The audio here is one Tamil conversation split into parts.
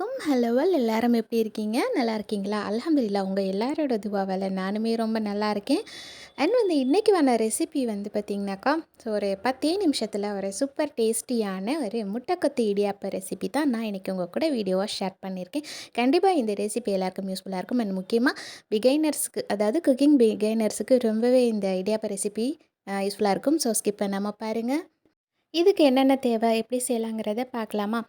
அலைக்கும் ஹலோவல் எல்லாரும் எப்படி இருக்கீங்க? நல்லா இருக்கீங்களா? அலமதுல்லா உங்கள் எல்லாரோட துவாவால் நானுமே ரொம்ப நல்லா இருக்கேன். அண்ட் வந்து இன்றைக்கி வந்த ரெசிபி வந்து பார்த்திங்கனாக்கா ஸோ ஒரு பத்தே நிமிஷத்தில் ஒரு சூப்பர் டேஸ்டியான ஒரு முட்டைக்கொத்து இடியாப்ப ரெசிபி தான் நான் இன்றைக்கி உங்கள் கூட வீடியோவாக ஷேர் பண்ணியிருக்கேன். கண்டிப்பாக இந்த ரெசிபி எல்லாருக்கும் யூஸ்ஃபுல்லாக இருக்கும். அண்ட் முக்கியமாக பிகைனர்ஸ்க்கு அதாவது குக்கிங் பிகைனர்ஸுக்கு ரொம்பவே இந்த இடியாப்ப ரெசிபி யூஸ்ஃபுல்லாக இருக்கும். ஸோ ஸ்கிப் பண்ணாமல் பாருங்கள் இதுக்கு என்னென்ன தேவை எப்படி செய்யலாங்கிறத பார்க்கலாமா?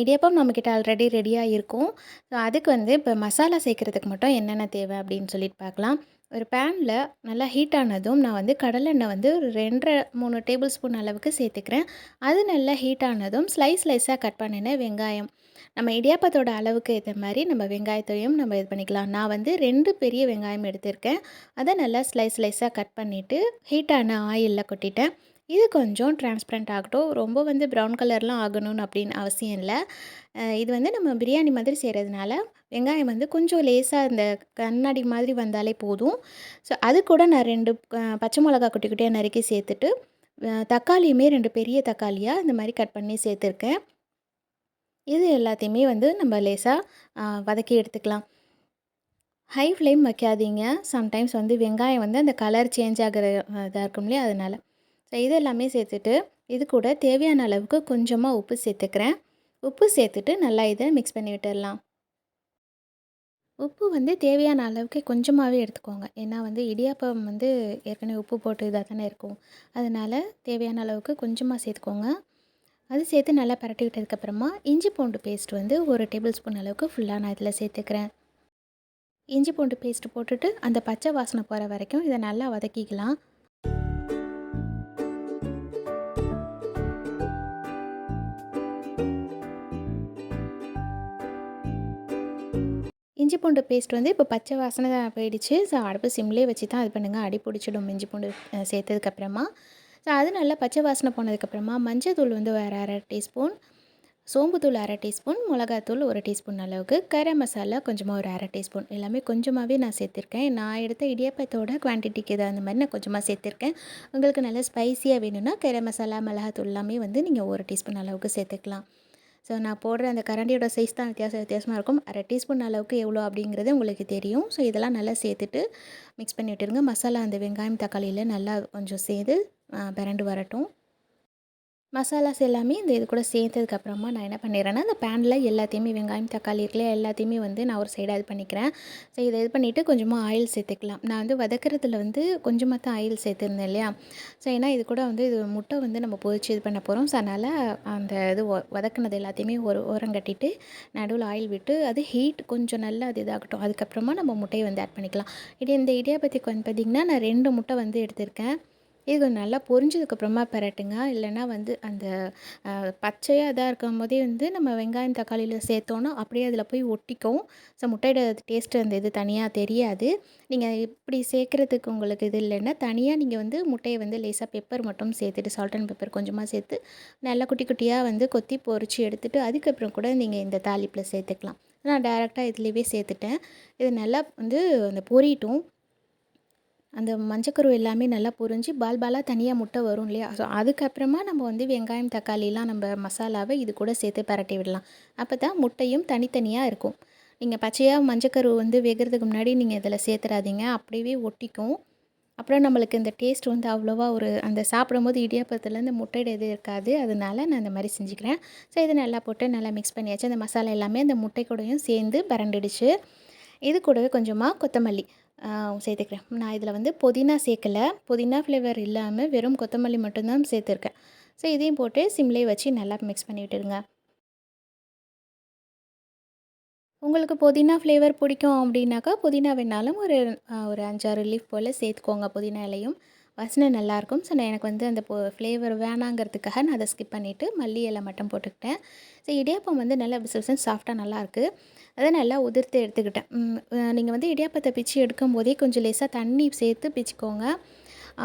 இடியாப்பம் நம்மக்கிட்ட ஆல்ரெடி ரெடியாக இருக்கும் ஸோ அதுக்கு வந்து இப்போ மசாலா சேர்க்குறதுக்கு மட்டும் என்னென்ன தேவை அப்படின்னு சொல்லிட்டு பார்க்கலாம். ஒரு பேனில் நல்லா ஹீட் ஆனதும் நான் வந்து கடலெண்ணெய் வந்து ஒரு ரெண்டரை மூணு டேபிள் ஸ்பூன் அளவுக்கு சேர்த்துக்கிறேன். அது நல்லா ஹீட் ஆனதும் ஸ்லைஸ் ஸ்லைஸாக கட் பண்ணின வெங்காயம். நம்ம இடியாப்பத்தோட அளவுக்கு ஏற்ற மாதிரி நம்ம வெங்காயத்தையும் நம்ம இது பண்ணிக்கலாம். நான் வந்து ரெண்டு பெரிய வெங்காயம் எடுத்திருக்கேன். அதை நல்லா ஸ்லைஸ் ஸ்லைஸாக கட் பண்ணிவிட்டு ஹீட்டான ஆயிலில் கொட்டிட்டேன். இது கொஞ்சம் டிரான்ஸ்பரண்ட் ஆகட்டும். ரொம்ப வந்து ப்ரௌன் கலர்லாம் ஆகணும்னு அப்படின்னு அவசியம் இல்லை. இது வந்து நம்ம பிரியாணி மாதிரி செய்கிறதுனால வெங்காயம் வந்து கொஞ்சம் லேசாக இந்த கண்ணாடி மாதிரி வந்தாலே போதும். ஸோ அது கூட நான் ரெண்டு பச்சை மிளகா குட்டி குட்டியாக நறுக்கி சேர்த்துட்டு தக்காளியுமே ரெண்டு பெரிய தக்காளியாக இந்த மாதிரி கட் பண்ணி சேர்த்துருக்கேன். இது எல்லாத்தையுமே வந்து நம்ம லேசாக வதக்கி எடுத்துக்கலாம். ஹை ஃப்ளேம் வைக்காதீங்க. சம்டைம்ஸ் வந்து வெங்காயம் வந்து அந்த கலர் சேஞ்ச் ஆகிற இதாக இருக்கும் இல்லையா அதனால். ஸோ இது எல்லாமே சேர்த்துட்டு இது கூட தேவையான அளவுக்கு கொஞ்சமாக உப்பு சேர்த்துக்கிறேன். உப்பு சேர்த்துட்டு நல்லா இதை மிக்ஸ் பண்ணி விட்டுடலாம். உப்பு வந்து தேவையான அளவுக்கு கொஞ்சமாகவே எடுத்துக்கோங்க. ஏன்னா வந்து இடியாப்பம் வந்து ஏற்கனவே உப்பு போட்டு இதாக தானே இருக்கும். அதனால் தேவையான அளவுக்கு கொஞ்சமாக சேர்த்துக்கோங்க. அது சேர்த்து நல்லா பரட்டிக்கிட்டதுக்கப்புறமா இஞ்சி பூண்டு பேஸ்ட் வந்து ஒரு டேபிள் ஸ்பூன் அளவுக்கு ஃபுல்லாக நான் இதில் சேர்த்துக்கிறேன். இஞ்சி பூண்டு பேஸ்ட் போட்டுட்டு அந்த பச்சை வாசனை போகிற வரைக்கும் இதை நல்லா வதக்கிக்கலாம். இஞ்சி பூண்டு பேஸ்ட் வந்து இப்போ பச்சை வாசனை தான் போயிடுச்சு. ஸோ அடுப்பு சிம்லேயே வச்சு தான் இது பண்ணுங்கள் அடி பிடிச்சிடும் இஞ்சி பூண்டு சேர்த்ததுக்கப்புறமா ஸோ அது நல்லா பச்சை வாசனை போனதுக்கப்புறமா மஞ்சத்தூள் வந்து ஒரு அரை டீஸ்பூன் சோம்புத்தூள் அரை டீஸ்பூன் மிளகாத்தூள் ஒரு டீஸ்பூன் அளவுக்கு கரம் மசாலா கொஞ்சமாக ஒரு அரை டீஸ்பூன் எல்லாமே கொஞ்சமாகவே நான் சேர்த்துருக்கேன். நான் எடுத்த இடியாப்பத்தோட குவான்டிட்டிக்கு இது அந்த மாதிரி நான் கொஞ்சமாக சேர்த்துருக்கேன். உங்களுக்கு நல்லா ஸ்பைசியாக வேணும்னா கரம் மசாலா மிளகாத்தூள் எல்லாமே வந்து நீங்கள் ஒரு டீஸ்பூன் அளவுக்கு சேர்த்துக்கலாம். ஸோ நான் போடுற அந்த கரண்டியோட சைஸ் தான் வித்தியாசம் வித்தியாசமாக இருக்கும். அரை டீஸ்பூன் அளவுக்கு எவ்வளோ அப்படிங்கிறது உங்களுக்கு தெரியும். ஸோ இதெல்லாம் நல்லா சேர்த்துட்டு மிக்ஸ் பண்ணி விட்டுருங்க. மசாலா அந்த வெங்காயம் தக்காளியில் நல்லா கொஞ்சம் சேர்த்து பிரண்டு வரட்டும். மசாலாஸ் எல்லாமே இந்த இது கூட சேர்த்ததுக்கப்புறமா நான் என்ன பண்ணிடுறேன்னா அந்த பேனில் எல்லாத்தையுமே வெங்காயம் தக்காளி இருக்குல்ல எல்லாத்தையுமே வந்து நான் ஒரு சைடாக இது பண்ணிக்கிறேன். ஸோ இதை இது பண்ணிவிட்டு கொஞ்சமாக ஆயில் சேர்த்துக்கலாம். நான் வந்து வதக்கிறதுல வந்து கொஞ்சமாக தான் ஆயில் சேர்த்துருந்தேன் இல்லையா? ஸோ ஏன்னா இது கூட வந்து இது முட்டை வந்து நம்ம பொரிச்சு இது பண்ண போகிறோம் ஸோ அதனால் அந்த இது வ- வதக்குனது எல்லாத்தையுமே ஒரு ஓரம் கட்டிட்டு நடுவில் ஆயில் விட்டு அது ஹீட் கொஞ்சம் நல்லா அது இதாகட்டும். அதுக்கப்புறமா நம்ம முட்டையை வந்து ஆட் பண்ணிக்கலாம். இது இந்த இடியாப்பத்துக்கு வந்து பார்த்திங்கன்னா நான் ரெண்டு முட்டை வந்து எடுத்திருக்கேன். இது கொஞ்சம் நல்லா பொரிஞ்சதுக்கப்புறமா பரட்டுங்க. இல்லைன்னா வந்து அந்த பச்சையாக இதாக இருக்கும் போதே வந்து நம்ம வெங்காயம் தக்காளியில் சேர்த்தோன்னா அப்படியே அதில் போய் ஒட்டிக்கும். ஸோ முட்டையோட டேஸ்ட்டு அந்த இது தனியாக தெரியாது. நீங்கள் இப்படி சேர்க்குறதுக்கு உங்களுக்கு இது இல்லைன்னா தனியாக நீங்கள் வந்து முட்டையை வந்து லேசாக பெப்பர் மட்டும் சேர்த்துட்டு சால்ட் அண்ட் பெப்பர் கொஞ்சமாக சேர்த்து நல்லா குட்டி குட்டியாக வந்து கொத்தி பொறிச்சு எடுத்துகிட்டு அதுக்கப்புறம் கூட நீங்கள் இந்த தாளிப்பில் சேர்த்துக்கலாம். நான் டேரெக்டாக இதுலேயே சேர்த்துட்டேன். இது நல்லா வந்து அந்த பொரியட்டும் அந்த மஞ்சக்கரு எல்லாமே நல்லா பொரிஞ்சு பால் பாலாக தனியாக முட்டை வரும் இல்லையா? ஸோ அதுக்கப்புறமா நம்ம வந்து வெங்காயம் தக்காளிலாம் நம்ம மசாலாவை இது கூட சேர்த்து பரட்டி விடலாம். அப்போ தான் முட்டையும் தனித்தனியாக இருக்கும். நீங்கள் பச்சையாக மஞ்சக்கரு வந்து வேகிறதுக்கு முன்னாடி நீங்கள் இதில் சேர்த்துறாதீங்க. அப்படியே ஒட்டிக்கும். அப்புறம் நம்மளுக்கு இந்த டேஸ்ட் வந்து அவ்வளோவா ஒரு அந்த சாப்பிடும்போது இடியாப்பத்தில் இந்த முட்டையோட இது இருக்காது. அதனால நான் இந்த மாதிரி செஞ்சுக்கிறேன். ஸோ இதை நல்லா போட்டு நல்லா மிக்ஸ் பண்ணியாச்சு. அந்த மசாலா எல்லாமே அந்த முட்டை கூடயும் சேர்ந்து பரண்டிடுச்சு. இது கூடவே கொஞ்சமாக கொத்தமல்லி. சேர்த்துக்கிறேன். நான் இதில் வந்து புதினா சேர்க்கல. புதினா ஃப்ளேவர் இல்லாமல் வெறும் கொத்தமல்லி மட்டும்தான் சேர்த்துருக்கேன். ஸோ இதையும் போட்டு சிம்லேயே வச்சு நல்லா மிக்ஸ் பண்ணி விட்டுருங்க உங்களுக்கு புதினா ஃப்ளேவர் பிடிக்கும் அப்படின்னாக்கா புதினா வேணாலும் ஒரு ஒரு அஞ்சாறு லீஃப் போல் சேர்த்துக்கோங்க புதினா இலையும். வாசனை நல்லாயிருக்கும் ஸோ நான் எனக்கு வந்து அந்த ஃப்ளேவர் வேணாங்கிறதுக்காக நான் அதை ஸ்கிப் பண்ணிவிட்டு மல்லி இலை மட்டும் போட்டுக்கிட்டேன். ஸோ இடியாப்பம் வந்து நல்லா பிசு சாஃப்டாக நல்லாயிருக்கு அதை நல்லா உதிர்த்து எடுத்துக்கிட்டேன். நீங்கள் வந்து இடியாப்பத்தை பிச்சு எடுக்கும் போதே கொஞ்சம் லேசாக தண்ணி சேர்த்து பிச்சுக்கோங்க.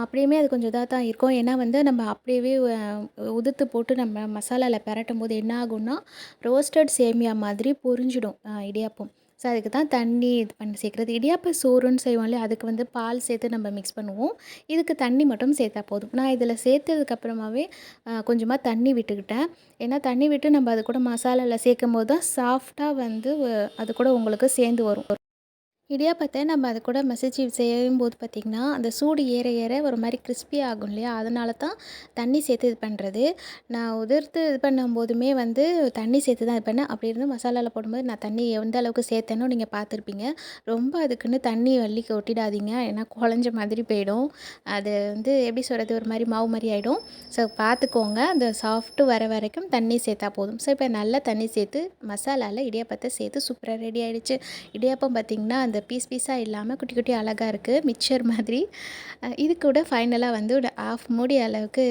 அப்படியுமே அது கொஞ்சம் இதாக தான் இருக்கும். ஏன்னா வந்து நம்ம அப்படியே உதுத்து உதிர்த்து போட்டு நம்ம மசாலாவில் பரட்டும் போது என்ன ஆகும்னா ரோஸ்டட் சேமியா மாதிரி பொரிஞ்சிடும் இடியாப்பம். ஸோ அதுக்கு தான் தண்ணி இது பண்ணி சேர்க்குறது. இடியாப்ப சோறுன்னு செய்வோம் இல்லையா? அதுக்கு வந்து பால் சேர்த்து நம்ம மிக்ஸ் பண்ணுவோம். இதுக்கு தண்ணி மட்டும் சேர்த்தா போதும். நான் இதில் சேர்த்ததுக்கப்புறமாவே கொஞ்சமாக தண்ணி விட்டுக்கிட்டேன். ஏன்னா தண்ணி விட்டு நம்ம அது கூட மசாலாவில் சேர்க்கும் போது தான் சாஃப்டாக வந்து அது கூட உங்களுக்கு சேர்ந்து வரும். இடியாப்பத்தை நம்ம அது கூட மசிச்சு செய்யும்போது பார்த்திங்கன்னா அந்த சூடு ஏற ஏற ஒரு மாதிரி கிறிஸ்பி ஆகும் இல்லையா? அதனால தான் தண்ணி சேர்த்து இது பண்ணுறது நான் உதிர்த்து இது பண்ணும்போதுமே வந்து தண்ணி சேர்த்து தான் இது பண்ணேன். அப்படி இருந்து மசாலாவில் போடும்போது நான் தண்ணி எந்த அளவுக்கு சேர்த்தேனோ நீங்கள் பார்த்துருப்பீங்க. ரொம்ப அதுக்குன்னு தண்ணி வள்ளி கொட்டிடாதீங்க. ஏன்னா குழஞ்ச மாதிரி போயிடும். அது வந்து எப்படி சொல்கிறது ஒரு மாதிரி மாவு மாதிரி ஆகிடும் ஸோ பார்த்துக்கோங்க. அந்த சாஃப்ட்டு வர வரைக்கும் தண்ணி சேர்த்தா போதும். ஸோ இப்போ நல்லா தண்ணி சேர்த்து மசாலாவில் இடியாப்பத்தை சேர்த்து சூப்பராக ரெடி ஆகிடுச்சு இடியாப்பம் பார்த்திங்கன்னா அந்த பீஸ் பீஸாக இல்லாமல் குட்டி குட்டி அழகாக இருக்குது மிக்சர் மாதிரி. இது கூட ஃபைனலாக வந்து ஒரு ஆஃப் மூடி அளவுக்கு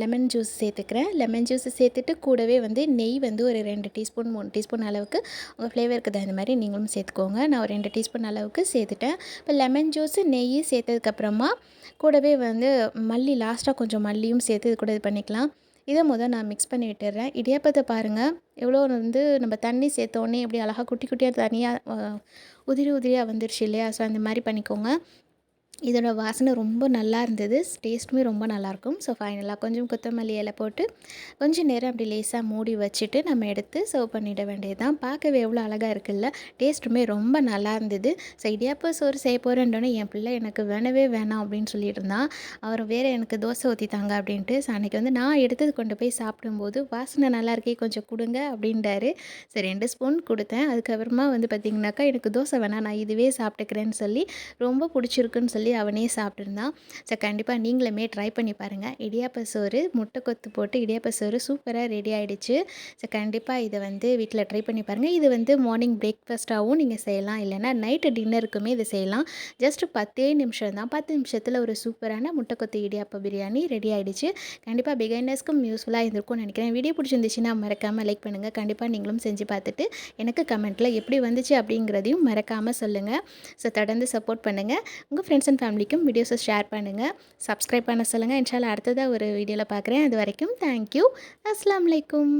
லெமன் ஜூஸ் சேர்த்துக்கிறேன். லெமன் ஜூஸ் சேர்த்துட்டு கூடவே வந்து நெய் வந்து ஒரு ரெண்டு டீஸ்பூன் மூணு டீஸ்பூன் அளவுக்கு உங்கள் ஃப்ளேவருக்கு தகுந்த மாதிரி நீங்களும் சேர்த்துக்கோங்க. நான் ஒரு ரெண்டு டீஸ்பூன் அளவுக்கு சேர்த்துட்டேன். இப்போ லெமன் ஜூஸு நெய் சேர்த்ததுக்கப்புறமா கூடவே வந்து மல்லி லாஸ்ட்டாக கொஞ்சம் மல்லியும் சேர்த்து இது கூட இது பண்ணிக்கலாம். இதை முதல் நான் மிக்ஸ் பண்ணி விட்டுடுறேன். இடியாப்பத்தை பாருங்கள் எவ்வளோ வந்து நம்ம தண்ணி சேர்த்தோடனே எப்படி அழகாக குட்டி குட்டியாக தனியாக உதிரி உதிரியாக வந்துருச்சு இல்லையா? ஸோ அந்த மாதிரி பண்ணிக்கோங்க. இதோட வாசனை ரொம்ப நல்லா இருந்தது. டேஸ்ட்டுமே ரொம்ப நல்லாயிருக்கும் ஸோ ஃபைனலாக கொஞ்சம் கொத்தமல்லி இலை போட்டு கொஞ்சம் நேரம் அப்படி லேசாக மூடி வச்சுட்டு நம்ம எடுத்து சர்வ் பண்ணிட வேண்டியது தான் பார்க்கவே எவ்வளோ அழகாக இருக்குல்ல? டேஸ்ட்டுமே ரொம்ப நல்லா இருந்தது. ஸோ இடியாப்ப சோறு செய்ய போகிறேன்டோன்னே என் பிள்ளை எனக்கு வேணவே வேணாம் அப்படின்னு சொல்லிட்டு இருந்தான். அவர் வேறு எனக்கு தோசை ஊற்றித்தாங்க அப்படின்ட்டு ஸோ அன்றைக்கி வந்து நான் எடுத்தது கொண்டு போய் சாப்பிடும்போது வாசனை நல்லா இருக்கே கொஞ்சம் கொடுங்க அப்படின்றாரு சரி ரெண்டு ஸ்பூன் கொடுத்தேன். அதுக்கப்புறமா வந்து பார்த்திங்கனாக்கா எனக்கு தோசை வேணாம் நான் இதுவே சாப்பிட்டுக்கிறேன்னு சொல்லி ரொம்ப பிடிச்சிருக்குன்னு சொல்லி அவனே சாப்பிட்ருந்தான் ஸோ கண்டிப்பாக நீங்களுமே ட்ரை பண்ணி பாருங்கள் இடியாப்ப சோறு முட்டை கொத்து போட்டு இடியாப்ப சோறு சூப்பராக ரெடி ஆகிடுச்சு ஸோ கண்டிப்பாக இதை வந்து வீட்டில் ட்ரை பண்ணி பாருங்கள் இது வந்து மார்னிங் பிரேக்ஃபாஸ்ட்டாகவும் நீங்கள் செய்யலாம். இல்லைனா நைட்டு டின்னருக்குமே இதை செய்யலாம். ஜஸ்ட் பத்தே நிமிஷம் தான். பத்து நிமிஷத்தில் ஒரு சூப்பரான முட்டை கொத்து இடியாப்ப பிரியாணி ரெடி ஆகிடுச்சு கண்டிப்பாக பிகைனர்ஸ்க்கும் யூஸ்ஃபுல்லாக இருந்திருக்கும்னு நினைக்கிறேன். வீடியோ பிடிச்சிருந்துச்சுன்னா மறக்காமல் லைக் பண்ணுங்கள் கண்டிப்பாக நீங்களும் செஞ்சு பார்த்துட்டு எனக்கு கமெண்ட்டில் எப்படி வந்துச்சு அப்படிங்கிறதையும் மறக்காமல் சொல்லுங்கள் ஸோ தொடர்ந்து சப்போர்ட் பண்ணுங்கள் உங்கள் ஃப்ரெண்ட்ஸ் அண்ட் ஃபேமிலிக்கும் வீடியோஸை ஷேர் பண்ணுங்கள் சப்ஸ்கிரைப் பண்ண சொல்லுங்கள் இன்ஷால்லா அடுத்ததாக ஒரு வீடியோவில் பார்க்குறேன் அது வரைக்கும் தேங்க்யூ அஸ்லாம் வலைக்கும்